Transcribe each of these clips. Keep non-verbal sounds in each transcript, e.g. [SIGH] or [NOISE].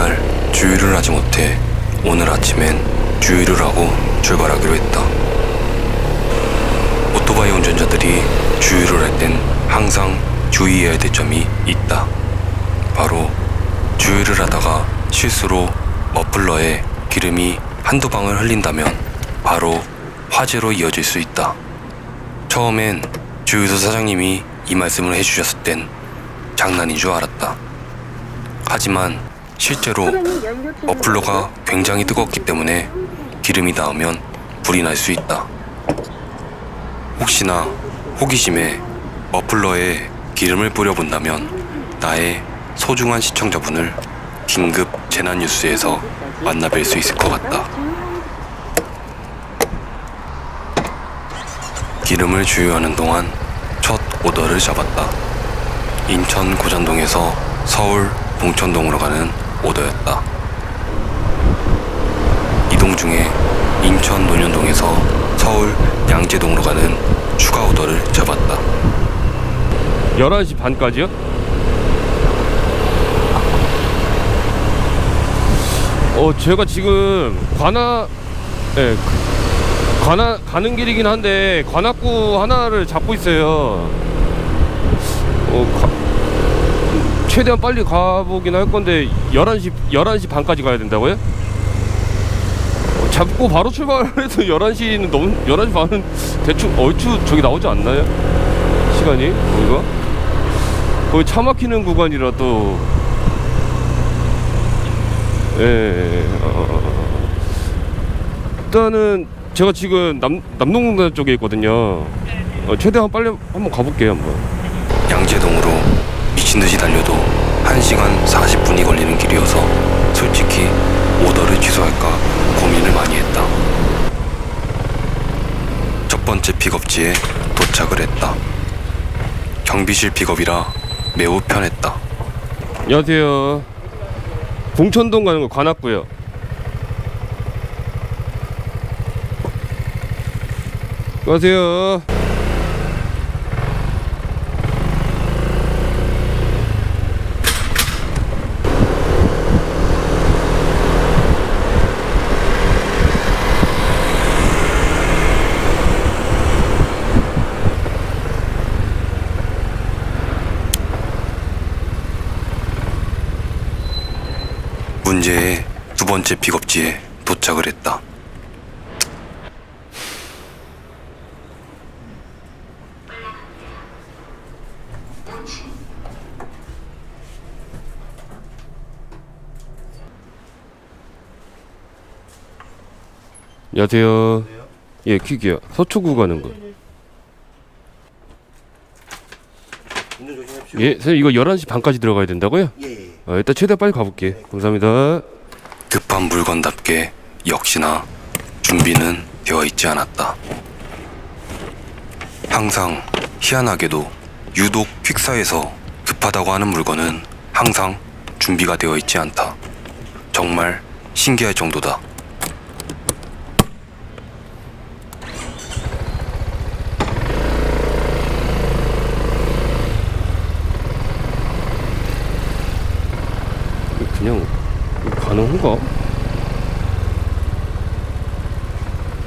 그날 주유를 하지 못해 오늘 아침엔 주유를 하고 출발하기로 했다. 오토바이 운전자들이 주유를 할 땐 항상 주의해야 될 점이 있다. 바로 주유를 하다가 실수로 머플러에 기름이 한두 방울 흘린다면 바로 화재로 이어질 수 있다. 처음엔 주유소 사장님이 이 말씀을 해주셨을 땐 장난인 줄 알았다. 하지만 실제로 머플러가 굉장히 뜨겁기 때문에 기름이 닿으면 불이 날 수 있다. 혹시나 호기심에 머플러에 기름을 뿌려본다면 나의 소중한 시청자분을 긴급 재난 뉴스에서 만나뵐 수 있을 것 같다. 기름을 주유하는 동안 첫 오더를 잡았다. 인천 고잔동에서 서울 봉천동으로 가는 오더였다. 이동 중에 인천 논현동에서 서울 양재동으로 가는 추가 오더를 잡았다. 11시 반까지요? 어, 제가 지금 관악, 예, 그- 관악, 가는 길이긴 한데, 관악구 하나를 잡고 있어요. 어, 가- 최대한 빨리 가보긴 할 건데, 11시, 11시 반까지 가야 된다고요? 어, 잡고 바로 출발해서 11시는 [LAUGHS] 너무, 11시 반은 대충 얼추 저기 나오지 않나요? 시간이? 거기가? 거기 차 막히는 구간이라 또 예, 예, 어, 어, 어. 일단은 제가 지금 남 남동공단 쪽에 있거든요. 어, 최대한 빨리 한번 가볼게요 한번. 양재동으로 미친 듯이 달려도 1시간 40분이 걸리는 길이어서 솔직히 오더를 취소할까 고민을 많이 했다. 첫 번째 픽업지에 도착을 했다. 경비실 픽업이라 매우 편했다. 안녕하세요. 봉천동 가는 거 관악구요. 안녕하세요. 문제의 두 번째 픽업지에 도착을 했다. 안녕하세요. 예, 퀵이요. 서초구 가는 거. 운전 조심하십시오. 예, 선생님 이거 11시 반까지 들어가야 된다고요? 예, 예. 어, 일단 최대한 빨리 가볼게. 감사합니다. 급한 물건답게 역시나 준비는 되어 있지 않았다. 항상 희한하게도 유독 퀵사에서 급하다고 하는 물건은 항상 준비가 되어 있지 않다. 정말 신기할 정도다. 그냥 가능한가?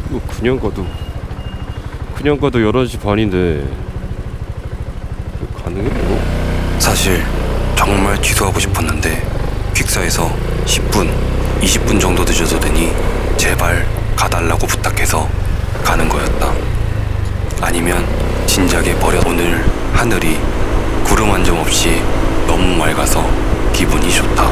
이거 그냥 가도 그냥 가도 11시 반인데 가능해 이거? 사실 정말 취소하고 싶었는데 퀵사에서 10분, 20분 정도 늦어도 되니 제발 가달라고 부탁해서 가는 거였다. 아니면 진작에 버려 오늘 하늘이 구름 한 점 없이 너무 맑아서 기분이 좋다.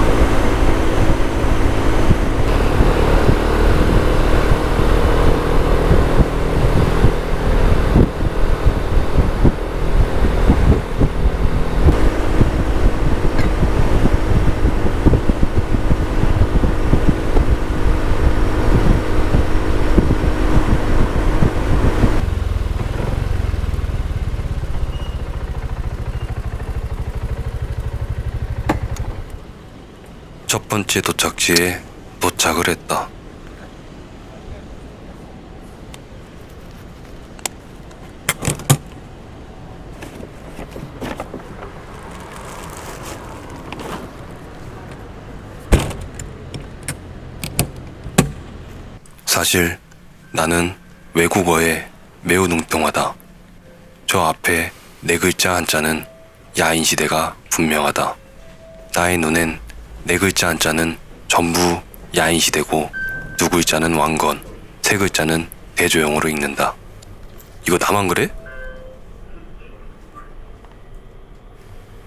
제 도착지에 도착을 했다. 사실 나는 외국어에 매우 능통하다. 저 앞에 네 글자 한자는 야인 시대가 분명하다. 나의 눈엔 네 글자 한자는 전부 야인 시대고 두 글자는 왕건, 세 글자는 대조영으로 읽는다. 이거 나만 그래?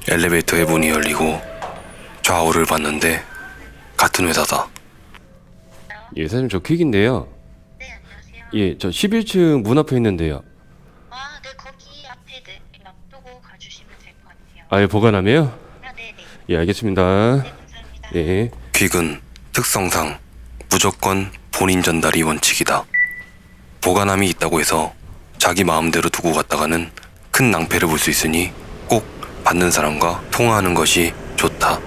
엘리베이터의 문이 열리고 좌우를 봤는데 같은 회사다. 예, 사장님 저 퀵인데요. 네, 안녕하세요. 예, 저 11층 문 앞에 있는데요. 아, 네, 거기 앞에 네, 놔두고 가주시면 될 것 같아요. 아, 예, 보관함이에요? 아, 네, 네. 예, 알겠습니다. 네, 감사합니다. 예. 퀵은 특성상 무조건 본인 전달이 원칙이다. 보관함이 있다고 해서 자기 마음대로 두고 갔다가는 큰 낭패를 볼 수 있으니 꼭 받는 사람과 통화하는 것이 좋다.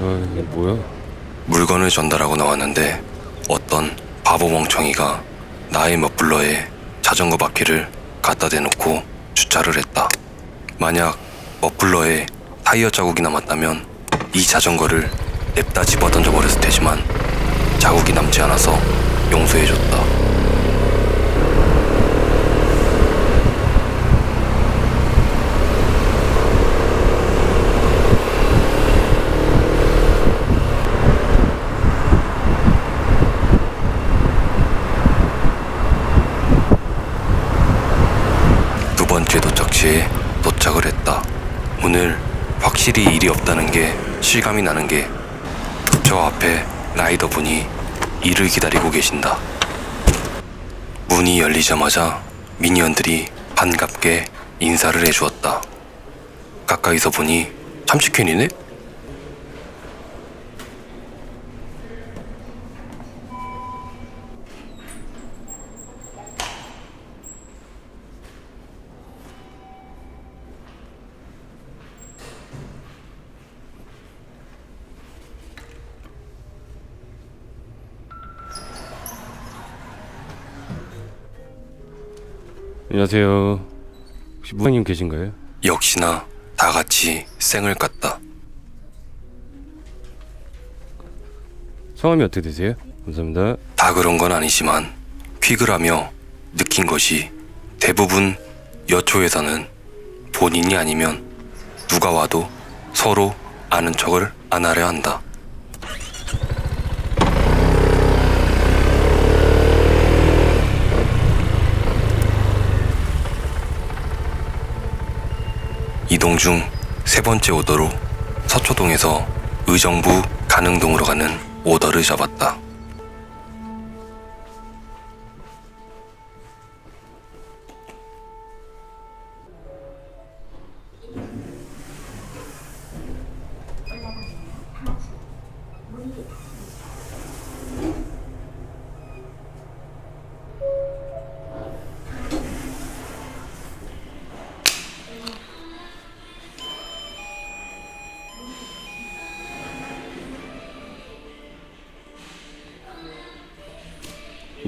아, 이게 뭐야? 물건을 전달하고 나왔는데 어떤 바보 멍청이가 나의 머플러에 자전거 바퀴를 갖다 대놓고 주차를 했다. 만약 머플러에 타이어 자국이 남았다면 이 자전거를 냅다 집어 던져버렸을 테지만 자국이 남지 않아서 용서해줬다. 두 번째 도착지에 도착을 했다. 오늘 확실히 일이 없다는 게 실감이 나는 게 저 앞에 라이더분이 일을 기다리고 계신다. 문이 열리자마자 미니언들이 반갑게 인사를 해주었다. 가까이서 보니 참치캔이네? 안녕하세요. 혹시 무장님 계신가요? 역시나 다 같이 쌩을 깠다. 성함이 어떻게 되세요? 감사합니다. 다 그런 건 아니지만 퀵을 하며 느낀 것이 대부분 여초에서는 본인이 아니면 누가 와도 서로 아는 척을 안 하려 한다. 이동 중 세 번째 오더로 서초동에서 의정부 가능동으로 가는 오더를 잡았다.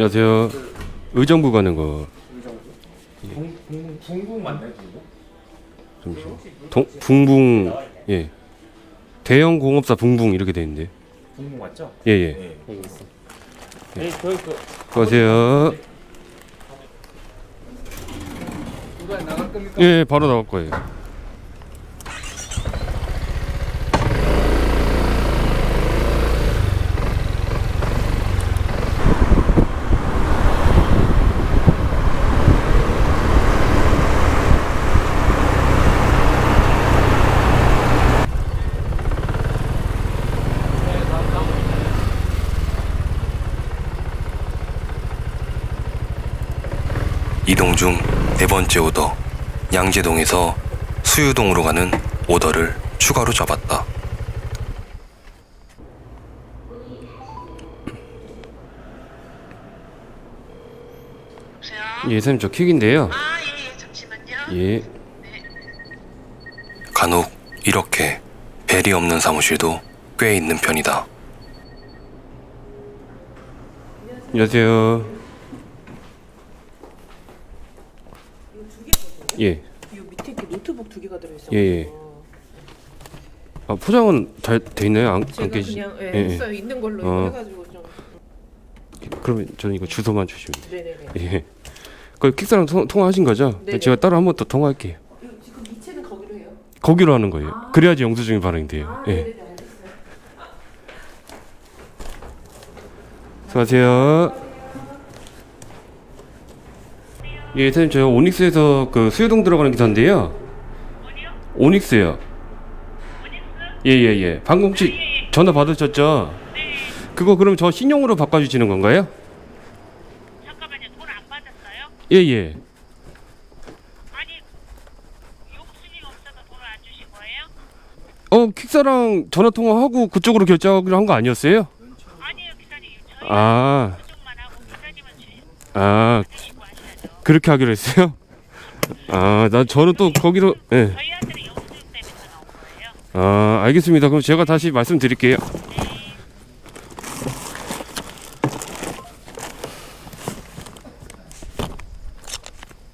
안녕하세요. 의정부 가는 거. 중국 맞나요? 잠시만. 동 붕붕 예. 대형 공업사 붕붕 이렇게 돼 있는데. 중국 맞죠? 예, 예. 네. 네, 저희 그 안녕하세요. 누가 나갈 겁니까? 예, 예, 바로 나올 거예요. 이동 중 네 번째 오더 양재동에서 수유동으로 가는 오더를 추가로 잡았다. 예, 선생님 저 퀵인데요. 아, 예, 예, 잠시만요. 예. 간혹 이렇게 벨이 없는 사무실도 꽤 있는 편이다. 안녕하세요. 예. 이 밑에 이렇게 노트북 두 개가 들어있어. 예, 예. 아, 포장은 잘 돼 있나요? 안, 안 제가 깨지? 그냥 예, 예, 예. 있어요. 있는 걸로 어. 해가지고 좀. 그러면 저는 이거 주소만 주시면. 네네네. 예. 그 킥사랑 통, 통화하신 거죠? 네네. 제가 따로 한 번 더 통화할게요. 지금 이체는 거기로 해요? 거기로 하는 거예요. 그래야지 영수증이 발행이 돼요. 아, 예. 네네네 알겠어요. 수고하세요. 예, 선생님 저 오닉스에서 그 수요동 들어가는 기사인데요. 오닉스요. 예예예. 예, 방금 혹시 전화 받으셨죠? 그거 그럼 저 신용으로 바꿔주시는 건가요? 잠깐만요. 돈 안 받았어요? 예 예. 아니 용순이가 없어서 돈을 안 주신 거예요? 어 킥사랑 전화 통화하고 그쪽으로 결제하기로 한 거 아니었어요? 아니에요 기사님. 저희 아, 그쪽만 하고 기사님은 주시고 아 하셔야죠. 그렇게 하기로 했어요? [LAUGHS] 아, 나 저는 또 거기로 예. 저희한테는 영수증 때문에 전화 온 거예요. 아, 알겠습니다. 그럼 제가 다시 말씀드릴게요.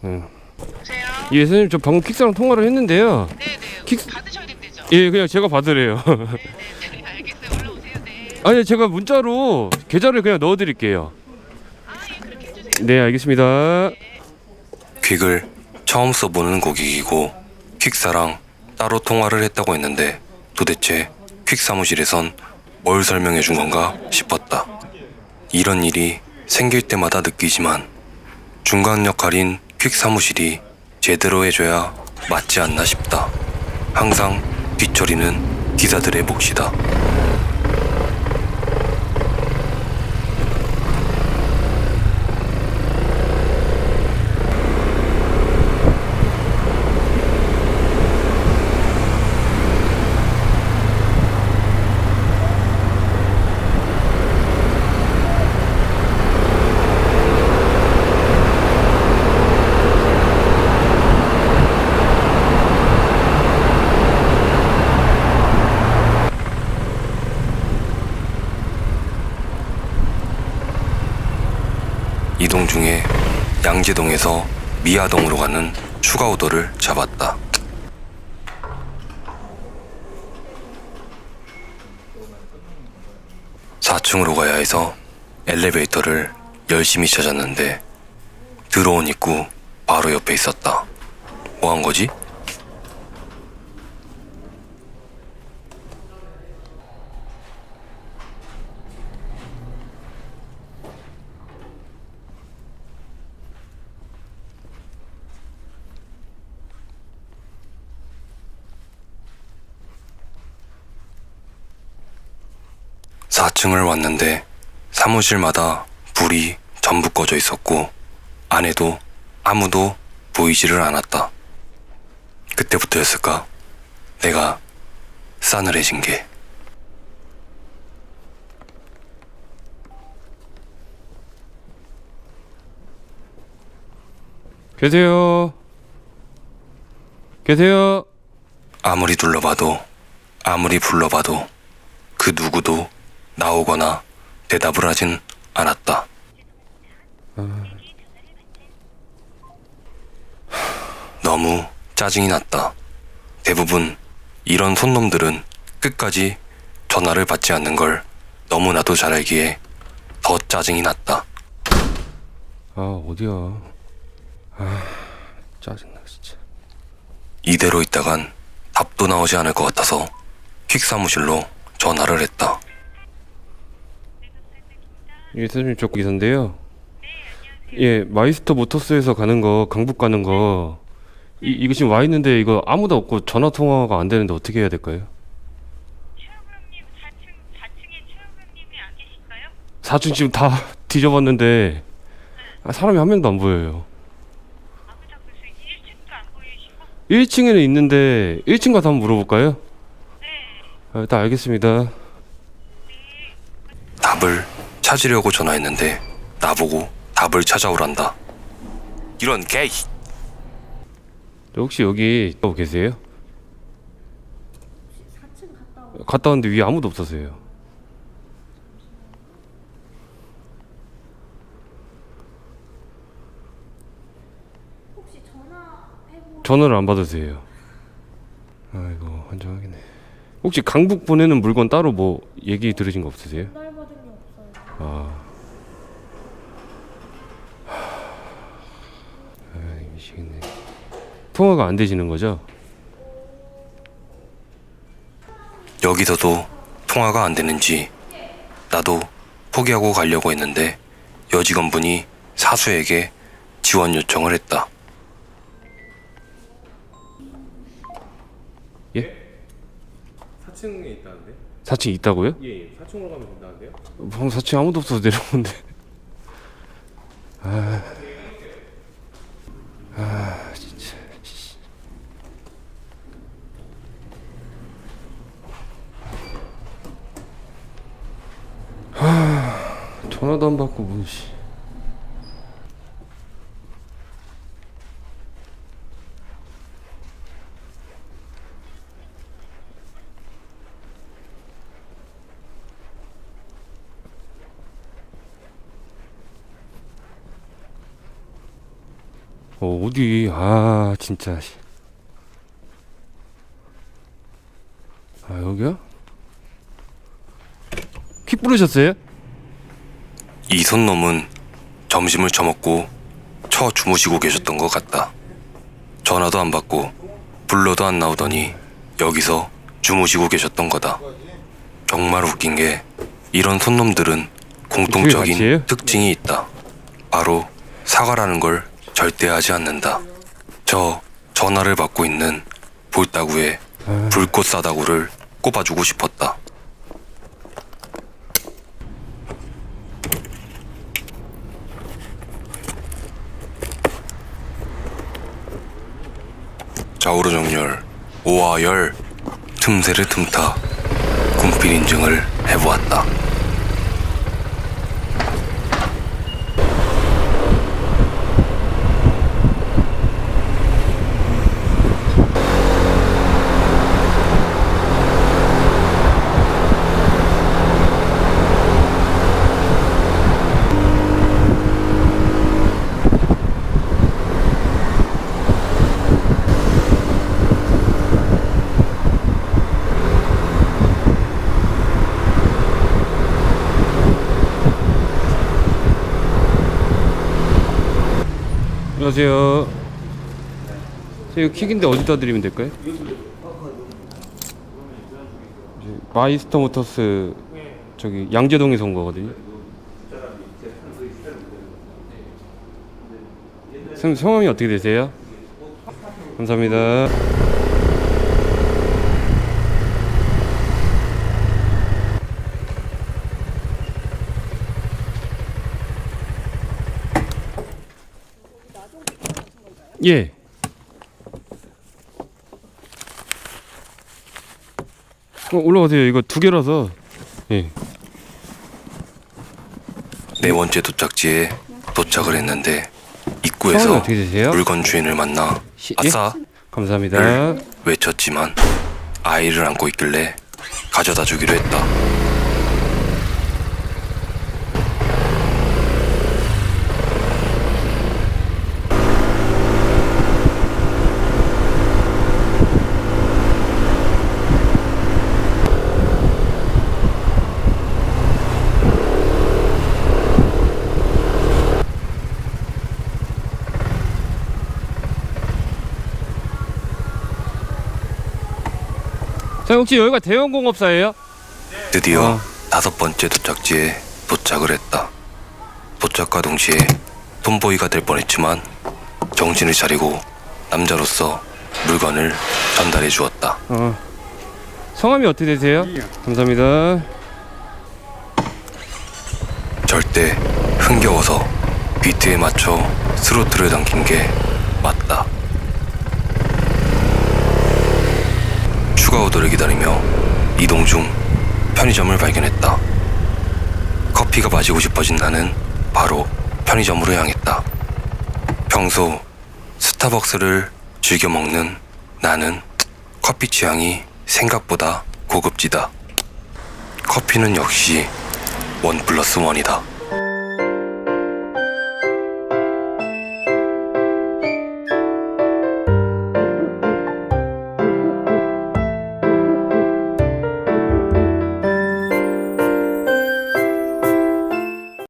보세요. 예, 선생님 저 방금 킥사랑 통화를 했는데요. 네 네. 킥- 받으셔야 된대죠. 예, 그냥 제가 받으래요. 네 네. [LAUGHS] 알겠어요. 올라오세요. 네. 아니, 제가 문자로 계좌를 그냥 넣어 드릴게요. 아 예 그렇게 해주세요. 네, 알겠습니다. 퀵을 처음 써보는 고객이고 퀵사랑 따로 통화를 했다고 했는데 도대체 퀵 사무실에선 뭘 설명해 준 건가 싶었다. 이런 일이 생길 때마다 느끼지만 중간 역할인 퀵 사무실이 제대로 해줘야 맞지 않나 싶다. 항상 뒤처리는 기사들의 몫이다. 이동 중에 양재동에서 미아동으로 가는 추가 오더를 잡았다. 사층으로 가야 해서 엘리베이터를 열심히 찾았는데 들어온 입구 바로 옆에 있었다. 뭐 한 거지? 사층을 왔는데 사무실마다 불이 전부 꺼져 있었고 안에도 아무도 보이지를 않았다. 그때부터였을까? 내가 싸늘해진 게. 계세요. 계세요. 아무리 둘러봐도 아무리 불러봐도 그 누구도 나오거나 대답을 하진 않았다. 너무 짜증이 났다. 대부분 이런 손놈들은 끝까지 전화를 받지 않는 걸 너무나도 잘 알기에 더 짜증이 났다. 아, 어디야. 아, 짜증나, 진짜. 이대로 있다간 답도 나오지 않을 것 같아서 퀵 사무실로 전화를 했다. 예, 선생님 저 기사인데요. 예, 마이스터 모터스에서 가는 거, 강북 가는 거. 이, 이거 지금 와 있는데 이거 아무도 없고 전화 통화가 안 되는데 어떻게 해야 될까요? 최우경님 4층 4층에 최우경님이 안 계실까요? 4층 지금 다 [LAUGHS] 뒤져봤는데 아, 사람이 한 명도 안 보여요. 아무도 글쎄 1층도 안 보이시고 1층에는 있는데 1층 가서 한번 물어볼까요? 네. 아, 일단 알겠습니다. 답을 찾으려고 전화했는데 나보고 답을 찾아오란다. 이런 개이. 혹시 여기 또 계세요? 갔다 왔는데 위에 아무도 없어서요. 전화를 안 받으세요. 아이고 환장하겠네. 혹시 강북 보내는 물건 따로 뭐 얘기 들으신 거 없으세요? 아. 아, 미치겠네. 통화가 안 되시는 거죠? 여기서도 통화가 안 되는지 나도 포기하고 가려고 했는데 여직원분이 사수에게 지원 요청을 했다. 예? 4층에 있다는 데? 4층 있다고요? 예, 예. 4층으로 가면 된다는데요? 방 4층 아무도 없어서 내려오는데. 아, 아 진짜. 씨. 하, 전화도 안 받고 뭐 씨. 어, 어디, 아, 진짜. 씨. 아, 여기야? 킥 부르셨어요? 이 손놈은 점심을 처먹고 처 주무시고 계셨던 것 같다. 전화도 안 받고 불러도 안 나오더니 여기서 주무시고 계셨던 거다. 정말 웃긴 게 이런 손놈들은? 공통적인 특징이 있다. 바로 사과라는 걸 절대 하지 않는다. 저 전화를 받고 있는 볼따구에 불꽃 싸다구를 꼽아주고 싶었다. 좌우로 정렬, 오와 열, 틈새를 틈타 군필 인증을 해보았다. 안녕하세요. 저 이거 킥인데 어디다 드리면 될까요? 마이스터 모터스 저기 양재동에서 온 거거든요. 성, 성함이 어떻게 되세요? 감사합니다. 예. 어, 올라가세요. 이거 두 개라서. 예. 네 번째 도착지에 도착을 했는데 성함이 입구에서 어떻게 되세요? 물건 주인을 만나 시- 예? 아싸 감사합니다. 외쳤지만 아이를 안고 있길래 가져다 주기로 했다. 자, 혹시 여기가 대형 공업사예요? 드디어 아. 다섯 번째 도착지에 도착을 했다. 도착과 동시에 톰보이가 될 뻔했지만 정신을 차리고 남자로서 물건을 전달해 주었다. 어. 성함이 어떻게 되세요? 감사합니다. 절대 흥겨워서 비트에 맞춰 스로틀을 당긴 게 맞다. 오더를 기다리며 이동 중 편의점을 발견했다. 커피가 마시고 싶어진 나는 바로 편의점으로 향했다. 평소 스타벅스를 즐겨 먹는 나는 커피 취향이 생각보다 고급지다. 커피는 역시 원 플러스 원이다.